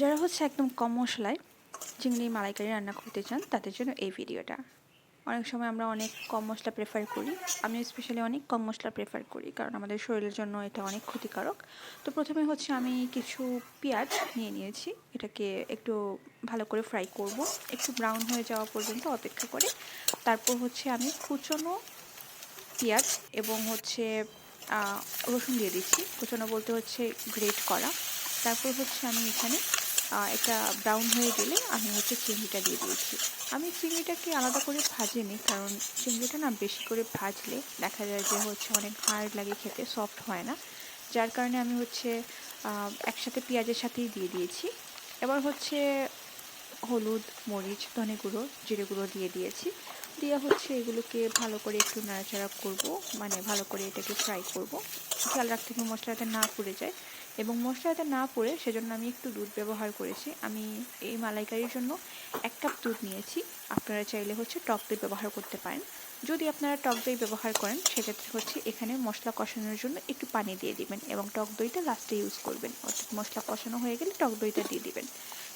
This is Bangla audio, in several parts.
যারা হচ্ছে একদম কম মশলায় চিংড়ি মালাইকারি রান্না করতে চান, তাদের জন্য এই ভিডিওটা। অনেক সময় আমরা অনেক কম মশলা প্রেফার করি। আমি স্পেশালি অনেক কম মশলা প্রেফার করি, কারণ আমাদের শরীরের জন্য এটা অনেক ক্ষতিকারক। তো প্রথমে হচ্ছে আমি কিছু পেঁয়াজ নিয়ে নিয়েছি। এটাকে একটু ভালো করে ফ্রাই করব। একটু ব্রাউন হয়ে যাওয়া পর্যন্ত অপেক্ষা করে। তারপর হচ্ছে আমি কুচনো পেঁয়াজ এবং হচ্ছে রসুন দিয়ে দিচ্ছি। কুচনো বলতে হচ্ছে গ্রেট করা। তারপর হচ্ছে আমি এখানে এটা ব্রাউন হয়ে গেলে আমি হচ্ছে চিংড়িটা দিয়ে দিয়েছি। আমি চিংড়িটাকে আলাদা করে ভাজিনি, কারণ চিংড়িটা না বেশি করে ভাজলে দেখা যায় যে হচ্ছে অনেক হার্ড লাগে খেতে সফট হয় না। যার কারণে আমি হচ্ছে একসাথে পেঁয়াজের সাথেই দিয়ে দিয়েছি। এবার হচ্ছে হলুদ, মরিচ, ধনে গুঁড়ো, জিরে গুঁড়ো দিয়ে দিয়েছি। দিয়ে হচ্ছে, এগুলোকে ভালো করে একটু নাড়াচাড়া করব মানে ভালো করে এটাকে ফ্রাই করব। খেয়াল রাখতে হবে মশলাটা না পুড়ে যায়। এবং মশলাটা না পড়ে সেজন্য আমি একটু দুধ ব্যবহার করেছি। আমি এই মালাইকারির জন্য এক কাপ দুধ নিয়েছি। আপনারা চাইলে হচ্ছে টক দই ব্যবহার করতে পারেন। যদি আপনারা টক দই ব্যবহার করেন, সেক্ষেত্রে হচ্ছে এখানে মশলা কষানোর জন্য একটু পানি দিয়ে দিবেন এবং টক দইটা লাস্টে ইউজ করবেন। অর্থাৎ মশলা কষানো হয়ে গেলে টক দইটা দিয়ে দিবেন।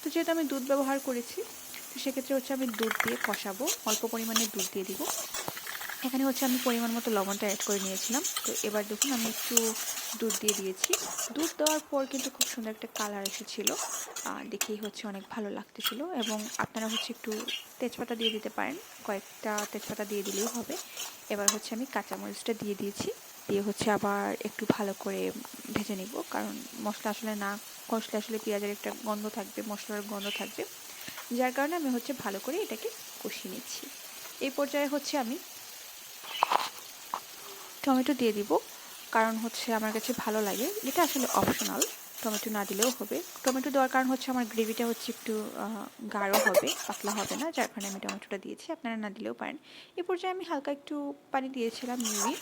তো যেহেতু আমি দুধ ব্যবহার করেছি তো সেক্ষেত্রে হচ্ছে আমি দুধ দিয়ে কষাবো, অল্প পরিমাণে দুধ দিয়ে দিব। এখানে হচ্ছে আমি পরিমাণ মতো লবণটা অ্যাড করে নিয়েছিলাম। তো এবার দেখুন আমি একটু দুধ দিয়ে দিয়েছি। দুধ দেওয়ার পর কিন্তু খুব সুন্দর একটা কালার এসেছিল। দেখেই হচ্ছে অনেক ভালো লাগতেছিল এবং আপনারা হচ্ছে একটু তেজপাতা দিয়ে দিতে পারেন। কয়েকটা তেজপাতা দিয়ে দিলেই হবে। এবার হচ্ছে আমি কাঁচামরিচটা দিয়ে দিয়েছি। দিয়ে হচ্ছে আবার একটু ভালো করে ভেজে নিব। কারণ মশলা আসলে না কষলে আসলে পেঁয়াজের একটা গন্ধ থাকবে, মশলার গন্ধ থাকবে। যার কারণে আমি হচ্ছে ভালো করে এটাকে কষিয়ে নিচ্ছি। এই পর্যায়ে হচ্ছে আমি টমেটো দিয়ে দিব, কারণ হচ্ছে আমার কাছে ভালো লাগে। এটা আসলে অপশনাল টমেটো না দিলেও হবে। টমেটো দেওয়ার কারণ হচ্ছে আমার গ্রেভিটা হচ্ছে একটু গাঢ় হবে, পাতলা হবে না, যার কারণে আমি টমেটোটা দিয়েছি। আপনারা না দিলেও পারেন। এ পর্যায়ে আমি হালকা একটু পানি দিয়েছিলাম মিউই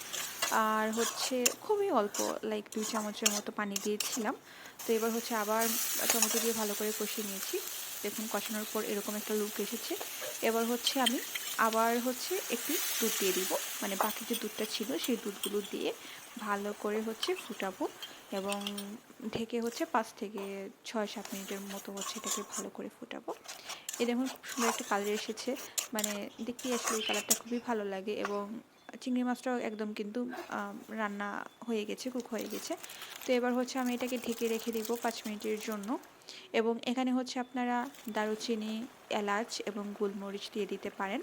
আর হচ্ছে খুবই অল্প লাইক দুই চামচের মতো পানি দিয়েছিলাম। তো এবার হচ্ছে আবার টমেটো দিয়ে ভালো করে কষিয়ে নিয়েছি। দেখুন কষানোর পর এরকম একটা লুক এসেছে। এবার হচ্ছে আমি আবার হচ্ছে একটু দুধ দিয়ে দিব। মানে বাকি যে দুধটা ছিল সেই দুধগুলো দিয়ে ভালো করে হচ্ছে ফুটাবো এবং ঢেকে হচ্ছে পাঁচ থেকে ছয়, সাত মিনিটের মতো হচ্ছে এটাকে ভালো করে ফুটাবো। এ দেখুন খুব সুন্দর একটা কালার এসেছে। মানে দেখতে আসলে এই কালারটা খুবই ভালো লাগে এবং চিংড়ি মাছটাও একদম কিন্তু রান্না হয়ে গেছে কুক হয়ে গেছে। তো এবার হচ্ছে আমি এটাকে ঢেকে রেখে দিব পাঁচ মিনিটের জন্য। এবং এখানে হচ্ছে আপনারা দারুচিনি, এলাচ এবং গোলমরিচ দিয়ে দিতে পারেন।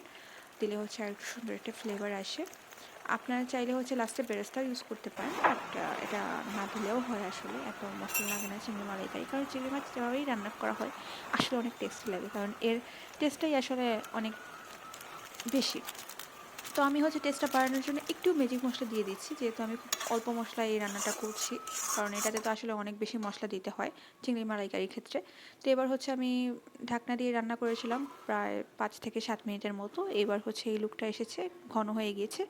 দিলে হচ্ছে আর একটু সুন্দর একটা ফ্লেভার আসে। আপনারা চাইলে হচ্ছে লাস্টে বেরেস্তা ইউজ করতে পারেন। বাট এটা না দিলেও হয় আসলে। এত মশলা লাগে না, চিংড়ি মালাইকারি কারণ চিংড়ি মাছ যেভাবেই রান্না করা হয়, আসলে অনেক টেস্টি লাগে। কারণ এর টেস্টটাই আসলে অনেক বেশি। তো আমি হচ্ছে টেস্টটা বাড়ানোর জন্য একটু ম্যাজিক মশলা দিয়ে দিচ্ছি। যেহেতু আমি খুব অল্প মশলায় এই রান্নাটা করছি, কারণ এটাতে তো আসলে অনেক বেশি মশলা দিতে হয় চিংড়ি মালাইকারির ক্ষেত্রে। তো এবার হচ্ছে আমি ঢাকনা দিয়ে রান্না করেছিলাম প্রায় পাঁচ থেকে সাত মিনিটের মতো। এবার হচ্ছে এই লুকটা এসেছে, ঘন হয়ে গিয়েছে।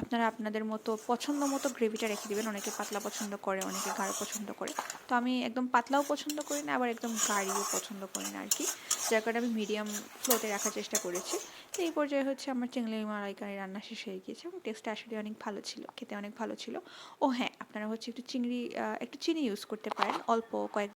আপনারা আপনাদের মতো পছন্দ মতো গ্রেভিটা রেখে দেবেন। অনেকে পাতলা পছন্দ করে, অনেকে গাঢ় পছন্দ করে। তো আমি একদম পাতলাও পছন্দ করি না, আবার একদম গাড়িও পছন্দ করি না আর কি যার কারণে আমি মিডিয়াম ফ্লোতে রাখার চেষ্টা করেছি। তো এই পর্যায়ে হচ্ছে আমার চিংড়ি মালাইকারি রান্না শেষ হয়ে গিয়েছে এবং টেস্টটা আসলে অনেক ভালো ছিল, খেতে অনেক ভালো ছিল। ও হ্যাঁ আপনারা হচ্ছে একটু চিংড়ি একটু চিনি ইউজ করতে পারেন, অল্প কয়েক